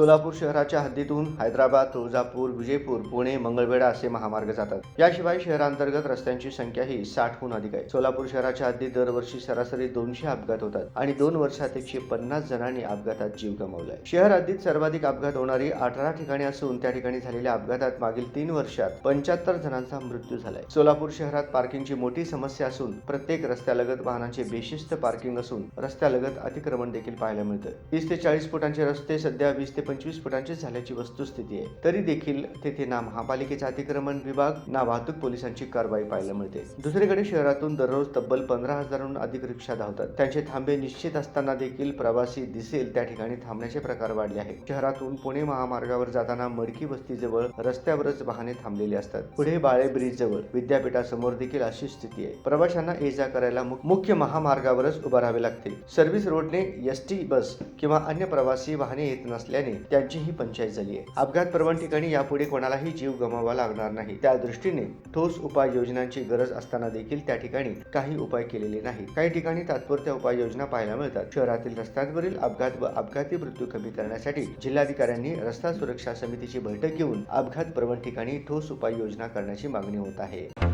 सोलापूर शहराच्या हद्दीतून हैदराबाद तुळजापूर विजयपूर पुणे मंगळवेढा असे महामार्ग जातात. याशिवाय शहरांतर्गत रस्त्यांची संख्या ही साठहून अधिक आहे. सोलापूर शहराच्या हद्दीत दरवर्षी सरासरी दोनशे अपघात होतात आणि दोन वर्षात एकशे पन्नास जणांनी अपघातात जीव गमावलाय शहर हद्दीत सर्वाधिक अपघात होणारी अठरा ठिकाणी असून त्या ठिकाणी झालेल्या अपघातात मागील तीन वर्षात पंच्याहत्तर जणांचा मृत्यू झालाय. सोलापूर शहरात पार्किंगची मोठी समस्या असून प्रत्येक रस्त्यालगत वाहनांचे बेशिस्त पार्किंग असून रस्त्यालगत अतिक्रमण देखील पाहायला मिळतं तीस ते चाळीस फुटांचे रस्ते सध्या वीस ते पंचवीस फुटांची झाल्याची वस्तुस्थिती आहे. तरी देखील तेथे ना महापालिकेचा अतिक्रमण विभाग ना वाहतूक पोलिसांची कारवाई पाहायला मिळते. दुसरीकडे शहरातून दररोज तब्बल पंधरा हजारांहून अधिक रिक्षा धावतात. त्यांचे थांबे निश्चित असताना देखील प्रवासी दिसेल त्या ठिकाणी थांबण्याचे प्रकार वाढले आहेत. शहरातून पुणे महामार्गावर जाताना मडकी वस्तीजवळ रस्त्यावरच वाहने थांबलेली असतात. पुढे बाळे ब्रिज जवळ विद्यापीठासमोर देखील अशी स्थिती आहे. प्रवाशांना ये जा करायला मुख्य महामार्गावरच उभारावे राहावे लागते. सर्व्हिस रोडने एस टी बस किंवा अन्य प्रवासी वाहने येत नसल्याने त्यांचीही पंचायत झाली आहे. अपघात प्रवण ठिकाणी यापुढे कोणालाही जीव गमावा लागणार नाही. त्या दृष्टीने ठोस उपाययोजनांची गरज असताना देखील त्या ठिकाणी काही उपाय केलेले नाही काही ठिकाणी तात्पुरत्या उपाययोजना पाहायला मिळतात. शहरातील रस्त्यांवरील अपघात व अपघाती मृत्यू कमी करण्यासाठी जिल्हाधिकाऱ्यांनी रस्ता सुरक्षा समितीची बैठक घेऊन अपघात प्रवण ठिकाणी ठोस उपाययोजना करण्याची मागणी होत आहे.